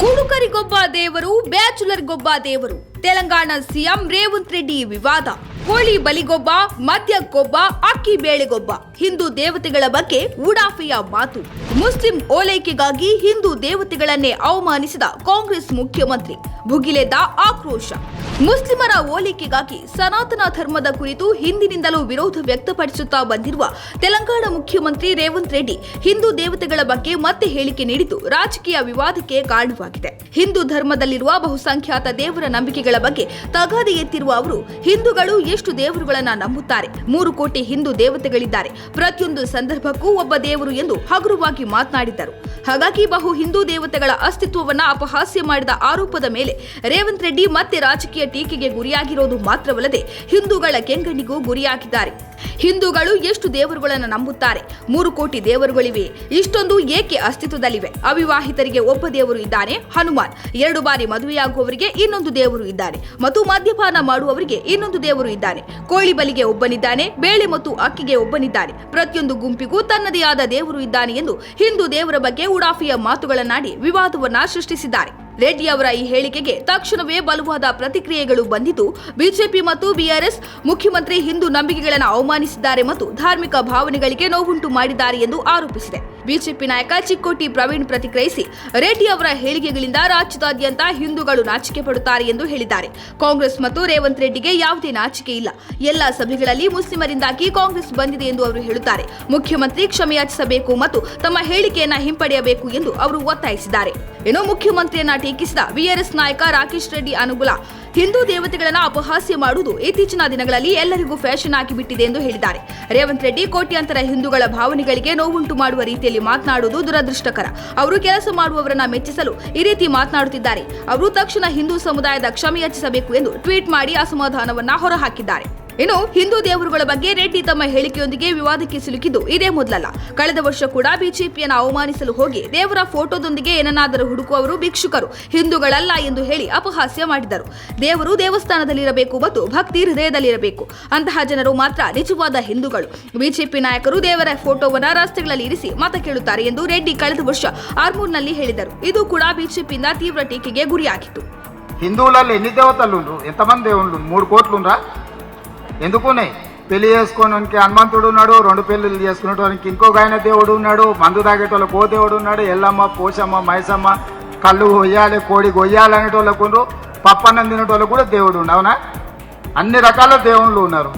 ಕುಡುಕರಿಗೊಬ್ಬ ದೇವರು ಬ್ಯಾಚುಲರ್ಗೊಬ್ಬ ದೇವರು. ತೆಲಂಗಾಣ ಸಿಎಂ ರೇವಂತ್ ರೆಡ್ಡಿ ವಿವಾದ. ಕೋಳಿ ಬಲಿಗೊಬ್ಬ ಮದ್ಯಕ್ಕೊಬ್ಬ ಅಕ್ಕಿ ಬೇಳೆಗೊಬ್ಬ. ಹಿಂದೂ ದೇವತೆಗಳ ಬಗ್ಗೆ ಉಡಾಫೆಯ ಮಾತು. ಮುಸ್ಲಿಂ ಓಲೈಕೆಗಾಗಿ ಹಿಂದೂ ದೇವತೆಗಳನ್ನೇ ಅವಮಾನಿಸಿದ ಕಾಂಗ್ರೆಸ್ ಮುಖ್ಯಮಂತ್ರಿ. ಭುಗಿಲೆದ್ದ ಆಕ್ರೋಶ. ಮುಸ್ಲಿಮರ ಓಲೈಕೆಗಾಗಿ ಸನಾತನ ಧರ್ಮದ ಕುರಿತು ಹಿಂದಿನಿಂದಲೂ ವಿರೋಧ ವ್ಯಕ್ತಪಡಿಸುತ್ತಾ ಬಂದಿರುವ ತೆಲಂಗಾಣ ಮುಖ್ಯಮಂತ್ರಿ ರೇವಂತ್ ರೆಡ್ಡಿ ಹಿಂದೂ ದೇವತೆಗಳ ಬಗ್ಗೆ ಮತ್ತೆ ಹೇಳಿಕೆ ನೀಡಿದ್ದು ರಾಜಕೀಯ ವಿವಾದಕ್ಕೆ ಕಾರಣವಾಗಿದೆ. ಹಿಂದೂ ಧರ್ಮದಲ್ಲಿರುವ ಬಹುಸಂಖ್ಯಾತ ದೇವರ ನಂಬಿಕೆಗಳ ಬಗ್ಗೆ ತಗಾದೆ ಎತ್ತಿರುವ ಅವರು, ಹಿಂದೂಗಳು ಎಷ್ಟು ದೇವರುಗಳನ್ನ ನಂಬುತ್ತಾರೆ? ಮೂರು ಕೋಟಿ ಹಿಂದೂ ದೇವತೆಗಳಿದ್ದಾರೆ. ಪ್ರತಿಯೊಂದು ಸಂದರ್ಭಕ್ಕೂ ಒಬ್ಬ ದೇವರು ಎಂದು ಹಗುರವಾಗಿ ಮಾತನಾಡಿದ್ದರು. ಹಾಗಾಗಿ ಬಹು ಹಿಂದೂ ದೇವತೆಗಳ ಅಸ್ತಿತ್ವವನ್ನ ಅಪಹಾಸ್ಯ ಮಾಡಿದ ಆರೋಪದ ಮೇಲೆ ರೇವಂತ್ ರೆಡ್ಡಿ ಮತ್ತೆ ರಾಜಕೀಯ ಟೀಕೆಗೆ ಗುರಿಯಾಗಿರೋದು ಮಾತ್ರವಲ್ಲದೆ ಹಿಂದೂಗಳ ಕೆಂಗಣ್ಣಿಗೂ ಗುರಿಯಾಗಿದ್ದಾರೆ. ಹಿಂದೂಗಳು ಎಷ್ಟು ದೇವರುಗಳನ್ನು ನಂಬುತ್ತಾರೆ? ಮೂರು ಕೋಟಿ ದೇವರುಗಳಿವೆ. ಇಷ್ಟೊಂದು ಏಕೆ ಅಸ್ತಿತ್ವದಲ್ಲಿವೆ? ಅವಿವಾಹಿತರಿಗೆ ಒಬ್ಬ ದೇವರು ಇದ್ದಾನೆ? ಹನುಮಾನ್, ಎರಡು ಬಾರಿ ಮದುವೆಯಾಗುವವರಿಗೆ ಇನ್ನೊಂದು ದೇವರು ಇದ್ದಾನೆ ಮತ್ತು ಮದ್ಯಪಾನ ಮಾಡುವವರಿಗೆ ಇನ್ನೊಂದು ದೇವರು ಇದ್ದಾನೆ ಕೋಳಿ ಬಲಿಗೆ ಒಬ್ಬನಿದ್ದಾನೆ, ಬೇಳೆ ಮತ್ತು ಅಕ್ಕಿಗೆ ಒಬ್ಬನಿದ್ದಾನೆ. ಪ್ರತಿಯೊಂದು ಗುಂಪಿಗೂ ತನ್ನದೇ ಆದ ದೇವರು ಇದ್ದಾನೆ ಎಂದು ಹಿಂದೂ ದೇವರ ಬಗ್ಗೆ ಉಡಾಫಿಯ ಮಾತುಗಳನ್ನಾಡಿ ವಿವಾದವನ್ನ ಸೃಷ್ಟಿಸಿದ್ದಾರೆ. ರೆಡ್ಡಿ ಅವರ ಈ ಹೇಳಿಕೆಗೆ ತಕ್ಷಣವೇ ಬಲವಾದ ಪ್ರತಿಕ್ರಿಯೆಗಳು ಬಂದಿದ್ದು, ಬಿಜೆಪಿ ಮತ್ತು ಬಿಆರ್ಎಸ್ ಮುಖ್ಯಮಂತ್ರಿ ಹಿಂದೂ ನಂಬಿಕೆಗಳನ್ನು ಅವಮಾನಿಸಿದ್ದಾರೆ ಮತ್ತು ಧಾರ್ಮಿಕ ಭಾವನೆಗಳಿಗೆ ನೋವುಂಟು ಮಾಡಿದ್ದಾರೆ ಎಂದು ಆರೋಪಿಸಿದೆ. ಬಿಜೆಪಿ ನಾಯಕ ಚಿಕ್ಕೋಟಿ ಪ್ರವೀಣ್ ಪ್ರತಿಕ್ರಿಯಿಸಿ, ರೆಡ್ಡಿ ಅವರ ಹೇಳಿಕೆಗಳಿಂದ ರಾಜ್ಯದಾದ್ಯಂತ ಹಿಂದೂಗಳು ನಾಚಿಕೆ ಪಡುತ್ತಾರೆ ಎಂದು ಹೇಳಿದ್ದಾರೆ. ಕಾಂಗ್ರೆಸ್ ಮತ್ತು ರೇವಂತ್ ರೆಡ್ಡಿಗೆ ಯಾವುದೇ ನಾಚಿಕೆ ಇಲ್ಲ. ಎಲ್ಲ ಸಭೆಗಳಲ್ಲಿ ಮುಸ್ಲಿಮರಿಂದಾಗಿ ಕಾಂಗ್ರೆಸ್ ಬಂದಿದೆ ಎಂದು ಅವರು ಹೇಳುತ್ತಾರೆ. ಮುಖ್ಯಮಂತ್ರಿ ಕ್ಷಮೆಯಾಚಿಸಬೇಕು ಮತ್ತು ತಮ್ಮ ಹೇಳಿಕೆಯನ್ನು ಹಿಂಪಡೆಯಬೇಕು ಎಂದು ಅವರು ಒತ್ತಾಯಿಸಿದ್ದಾರೆ. ಇನ್ನು ಮುಖ್ಯಮಂತ್ರಿಯನ್ನ ಟೀಕಿಸಿದ ವಿಆರ್ಎಸ್ ನಾಯಕ ರಾಕೇಶ್ ರೆಡ್ಡಿ ಅನುಗುಲ ಹಿಂದೂ ದೇವತೆಗಳನ್ನ ಅಪಹಾಸ್ಯ ಮಾಡುವುದು ಇತ್ತೀಚಿನ ದಿನಗಳಲ್ಲಿ ಎಲ್ಲರಿಗೂ ಫ್ಯಾಷನ್ ಆಗಿಬಿಟ್ಟಿದೆ ಎಂದು ಹೇಳಿದ್ದಾರೆ. ರೇವಂತ್ ರೆಡ್ಡಿ ಕೋಟ್ಯಾಂತರ ಹಿಂದೂಗಳ ಭಾವನೆಗಳಿಗೆ ನೋವುಂಟು ಮಾಡುವ ರೀತಿಯಲ್ಲಿ ಮಾತನಾಡುವುದು ದುರದೃಷ್ಟಕರ. ಅವರು ಕೆಲಸ ಮಾಡುವವರನ್ನ ಮೆಚ್ಚಿಸಲು ಈ ರೀತಿ ಮಾತನಾಡುತ್ತಿದ್ದಾರೆ. ಅವರು ತಕ್ಷಣ ಹಿಂದೂ ಸಮುದಾಯದ ಕ್ಷಮೆಯಾಚಿಸಬೇಕು ಎಂದು ಟ್ವೀಟ್ ಮಾಡಿ ಅಸಮಾಧಾನವನ್ನ ಹೊರಹಾಕಿದ್ದಾರೆ. ಇನ್ನು ಹಿಂದೂ ದೇವರುಗಳ ಬಗ್ಗೆ ರೆಡ್ಡಿ ತಮ್ಮ ಹೇಳಿಕೆಯೊಂದಿಗೆ ವಿವಾದಕ್ಕೆ ಸಿಲುಕಿದ್ದು ಇದೇ ಮೊದಲಲ್ಲ. ಕಳೆದ ವರ್ಷ ಕೂಡ ಬಿಜೆಪಿಯನ್ನು ಅವಮಾನಿಸಲು ಹೋಗಿ ದೇವರ ಫೋಟೋದೊಂದಿಗೆ ಏನನ್ನಾದರೂ ಹುಡುಕುವವರು ಭಿಕ್ಷುಕರು, ಹಿಂದೂಗಳಲ್ಲ ಎಂದು ಹೇಳಿ ಅಪಹಾಸ್ಯ ಮಾಡಿದರು. ದೇವರು ದೇವಸ್ಥಾನದಲ್ಲಿರಬೇಕು ಮತ್ತು ಭಕ್ತಿ ಹೃದಯದಲ್ಲಿರಬೇಕು. ಅಂತಹ ಜನರು ಮಾತ್ರ ನಿಜವಾದ ಹಿಂದೂಗಳು. ಬಿಜೆಪಿ ನಾಯಕರು ದೇವರ ಫೋಟೋವನ್ನು ರಸ್ತೆಗಳಲ್ಲಿ ಇರಿಸಿ ಮತ ಕೇಳುತ್ತಾರೆ ಎಂದು ರೆಡ್ಡಿ ಕಳೆದ ವರ್ಷ ಆರ್ಮೂರ್ನಲ್ಲಿ ಹೇಳಿದರು. ಇದು ಕೂಡ ಬಿಜೆಪಿಯಿಂದ ತೀವ್ರ ಟೀಕೆಗೆ ಗುರಿಯಾಗಿತ್ತು. ಹಿಂದೂಲಲ್ಲಿ ಎನ್ನಿ ఎన్ని ಎಂತ ಮಂದಿ దేవుళ్ళు ಮೂರು ಕೋಟ್ಲುಂಡ್ರ? ఎందుకున్నాయి? పెళ్ళి చేసుకోవడానికి హనుమంతుడు ఉన్నాడు రెండు పెళ్ళిళ్ళు చేసుకునేటానికి ఇంకొక ఆయన దేవుడు ఉన్నాడు మందు తాగేటోళ్ళకి ఓ దేవుడు ఉన్నాడు ఎల్లమ్మ పోషమ్మ మైసమ్మ కళ్ళు కొయ్యాలి కోడి కొయ్యాలి అనేటోళ్ళకు పప్పన్నం తినేటోళ్ళకు కూడా దేవుడు ఉండు అవునా? అన్ని రకాల దేవుళ్ళు ఉన్నారు.